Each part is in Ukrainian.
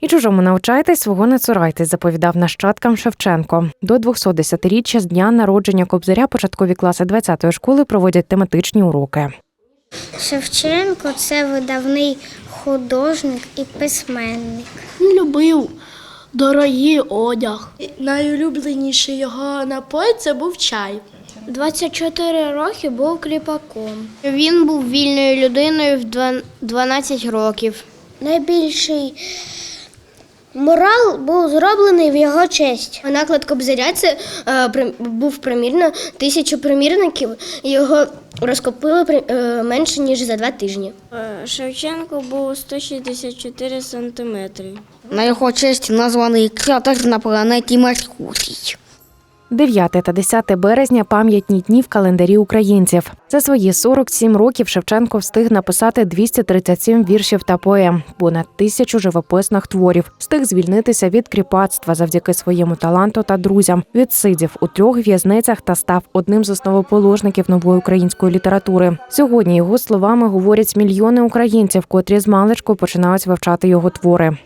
І чужому навчайтесь, свого не цурайтесь, заповідав нащадкам Шевченко. До 210-річчя з дня народження Кобзаря початкові класи 20-ї школи проводять тематичні уроки. Шевченко це видавний художник і письменник. Він любив дорогий одяг. Найулюбленіший його напой це був чай. 24 роки був кріпаком. Він був вільною людиною в два- 12 років. Найбільший мурал був зроблений в його честь. Наклад Кобзаря це е, при- був примірно тисячу примірників. Його розкопили при- е, менше ніж за два тижні. Шевченко був 164 сантиметри. На його честь названий кратер на планеті Меркурій. 9 та 10 березня пам'ятні дні в календарі українців. За свої 47 років Шевченко встиг написати 237 віршів та поем, понад тисячу живописних творів. Встиг звільнитися від кріпацтва завдяки своєму таланту та друзям. Відсидів у трьох в'язницях та став одним з основоположників нової української літератури. Сьогодні його словами говорять мільйони українців, котрі з маличку починають вивчати його твори.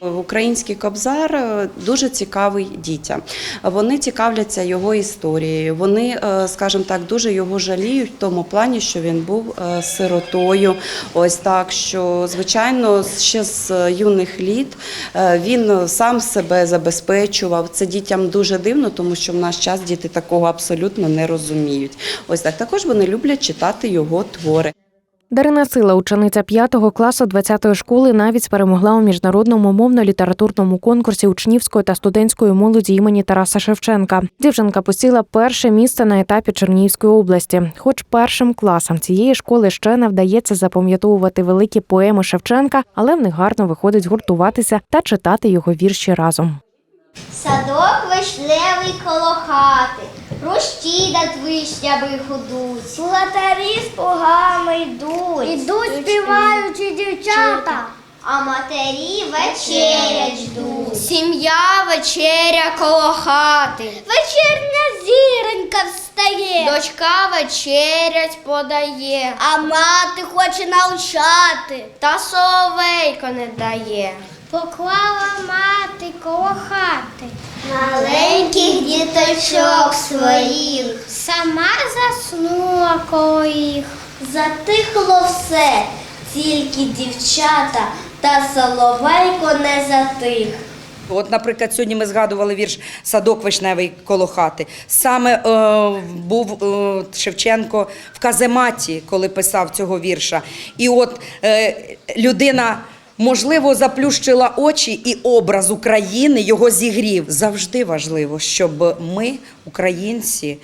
Український кобзар е, дуже цікавий дітям. Вони цікавляться його історією. Вони, е, скажімо так, дуже його жаліють в тому плані, що він був е, сиротою. Ось так, що звичайно, ще з юних літ він сам себе забезпечував. Це дітям дуже дивно, тому що в наш час діти такого абсолютно не розуміють. Ось так також вони люблять читати його твори. Дарина Сила, учениця 5 класу 20-ї школи, навіть перемогла у міжнародному мовно-літературному конкурсі учнівської та студентської молоді імені Тараса Шевченка. Дівчинка посіла перше місце на етапі Чернігівської області. Хоч першим класам цієї школи ще не вдається запам'ятовувати великі поеми Шевченка, але в них гарно виходить гуртуватися та читати його вірші разом. Садок вишневий коло хати, рощі над вишнями гудуть. Платарі з погами йдуть. Ідуть співаючи дівчата. А матері вечерять ждуть. Сім'я вечеря коло хати. Вечірня зіронька встає, Дочка вечерять подає, а мати хоче навчати. та соловейко не дає. Поклала мати коло хати. Маленьких діточок своїх. Сама заснула коло їх. Затихло все, тільки дівчата та соловейко не затих. От, наприклад, сьогодні ми згадували вірш Садок вишневий коло хати. Саме е, був е, Шевченко в казематі, коли писав цього вірша. І от е, людина. Можливо, заплющила очі і образ України його зігрів. Завжди важливо, щоб ми, українці,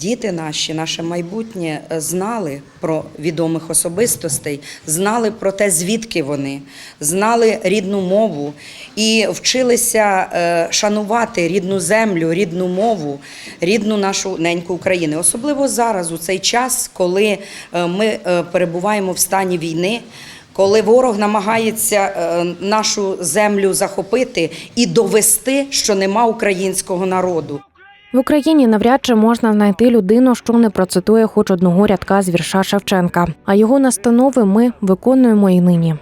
діти наші, наше майбутнє, е, знали про відомих особистостей, знали про те, звідки вони, знали рідну мову і вчилися е, шанувати рідну землю, рідну мову, рідну нашу неньку України. Особливо зараз, у цей час, коли е, ми перебуваємо в стані війни. Коли ворог намагається е, нашу землю захопити і довести, що нема українського народу. В Україні навряд чи можна знайти людину, що не процитує хоч одного рядка з вірша Шевченка. А його настанови ми виконуємо і нині.